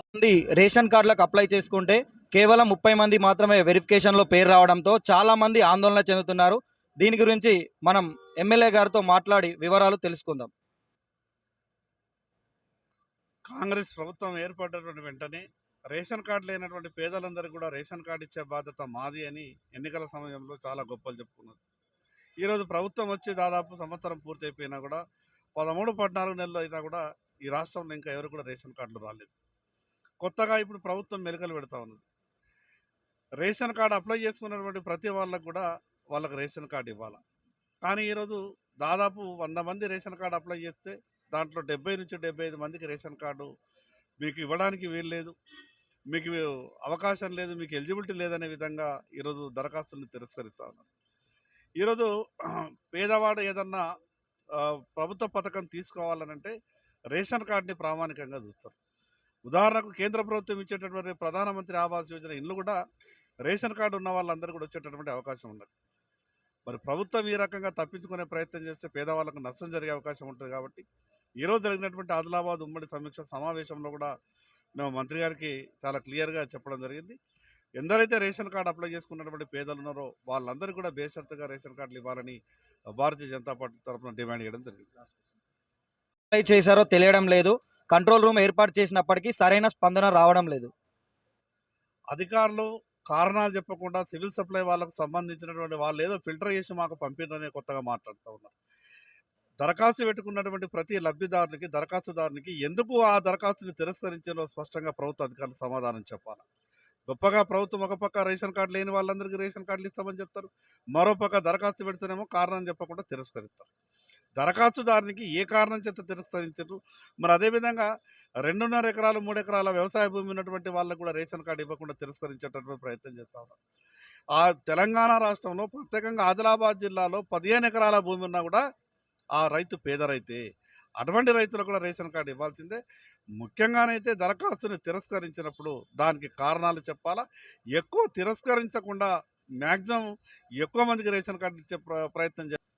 మంది రేషన్ కార్డులకు అప్లై చేసుకుంటే కేవలం ముప్పై మంది మాత్రమే వెరిఫికేషన్లో పేరు రావడంతో చాలా మంది ఆందోళన చెందుతున్నారు. దీని గురించి మనం ఎమ్మెల్యే గారితో మాట్లాడి వివరాలు తెలుసుకుందాం. కాంగ్రెస్ ప్రభుత్వం ఏర్పడినటువంటి వెంటనే రేషన్ కార్డు లేనటువంటి పేదలందరికీ కూడా రేషన్ కార్డు ఇచ్చే బాధ్యత మాది అని ఎన్నికల సమయంలో చాలా గొప్పలు చెప్పుకున్నారు. ఈరోజు ప్రభుత్వం వచ్చి దాదాపు సంవత్సరం పూర్తి అయిపోయినా కూడా పదమూడు పద్నాలుగు నెలలు అయినా కూడా ఈ రాష్ట్రంలో ఇంకా ఎవరు కూడా రేషన్ కార్డులు రాలేదు. కొత్తగా ఇప్పుడు ప్రభుత్వం మెలకలు పెడతా ఉన్నది. రేషన్ కార్డు అప్లై చేసుకున్నటువంటి ప్రతి వాళ్ళకు కూడా వాళ్ళకి రేషన్ కార్డు ఇవ్వాలి? కానీ ఈరోజు దాదాపు వంద మంది రేషన్ కార్డు అప్లై చేస్తే దాంట్లో డెబ్బై నుంచి డెబ్బై ఐదు మందికి రేషన్ కార్డు మీకు ఇవ్వడానికి వీలు లేదు. మీకు అవకాశం లేదు మీకు ఎలిజిబిలిటీ లేదనే విధంగా ఈరోజు దరఖాస్తుని తిరస్కరిస్తా ఉన్నారు. ఈరోజు పేదవాడు ఏదన్నా ప్రభుత్వ పథకం తీసుకోవాలనంటే రేషన్ కార్డుని ప్రామాణికంగా చూస్తారు. ఉదాహరణకు కేంద్ర ప్రభుత్వం ఇచ్చేటటువంటి ప్రధానమంత్రి ఆవాస్ యోజన ఇల్లు కూడా రేషన్ కార్డు ఉన్న వాళ్ళందరూ కూడా వచ్చేటటువంటి అవకాశం ఉన్నది. మరి ప్రభుత్వం ఈ రకంగా తప్పించుకునే ప్రయత్నం చేస్తే పేదవాళ్ళకు నష్టం జరిగే అవకాశం ఉంటుంది కాబట్టి ఈరోజు జరిగినటువంటి ఆదిలాబాద్ ఉమ్మడి సమీక్ష సమావేశంలో కూడా మేము మంత్రి గారికి చాలా క్లియర్గా చెప్పడం జరిగింది. ఎందరైతే రేషన్ కార్డు అప్లై చేసుకున్నటువంటి పేదలు ఉన్నారో వాళ్ళందరికీ కూడా బేషరతుగా రేషన్ కార్డులు ఇవ్వాలని భారతీయ జనతా పార్టీ తరఫున డిమాండ్ చేయడం జరిగింది. అప్లై చేశారో తెలియడం లేదు. కంట్రోల్ రూమ్ ఏర్పాటు చేసినప్పటికీ సరైన స్పందన రావడం లేదు. అధికారులు కారణాలు చెప్పకుండా సివిల్ సప్లై వాళ్ళకు సంబంధించినటువంటి వాళ్ళు ఏదో ఫిల్టర్ చేసి మాకు పంపిణీ కొత్తగా మాట్లాడుతూ ఉన్నారు. దరఖాస్తు పెట్టుకున్నటువంటి ప్రతి లబ్ధిదారునికి దరఖాస్తుదారునికి ఎందుకు ఆ దరఖాస్తుని తిరస్కరించారో స్పష్టంగా ప్రభుత్వ అధికారులు సమాధానం చెప్పాలి. గొప్పగా ప్రభుత్వం ఒక పక్క రేషన్ కార్డు లేని వాళ్ళందరికీ రేషన్ కార్డులు ఇస్తామని చెప్తారు. మరో పక్క దరఖాస్తు పెడితేనేమో కారణం చెప్పకుండా తిరస్కరిస్తారు. దరఖాస్తుదారునికి ఏ కారణం చేత తిరస్కరించారు. మరి అదేవిధంగా రెండున్నర ఎకరాలు మూడు ఎకరాల వ్యవసాయ భూమి ఉన్నటువంటి వాళ్ళకు కూడా రేషన్ కార్డు ఇవ్వకుండా తిరస్కరించేటటువంటి ప్రయత్నం చేస్తా ఉన్నారు. ఆ తెలంగాణ రాష్ట్రంలో ప్రత్యేకంగా ఆదిలాబాద్ జిల్లాలో పదిహేను ఎకరాల భూమి ఉన్నా కూడా ఆ రైతు పేద రైతే. అటువంటి రైతులకు కూడా రేషన్ కార్డు ఇవ్వాల్సిందే. ముఖ్యంగానైతే దరఖాస్తుని తిరస్కరించినప్పుడు దానికి కారణాలు చెప్పాలా? ఎక్కువ తిరస్కరించకుండా మ్యాక్సిమం ఎక్కువ మందికి రేషన్ కార్డు ఇచ్చే ప్ర- ప్రయత్నం చేయాలి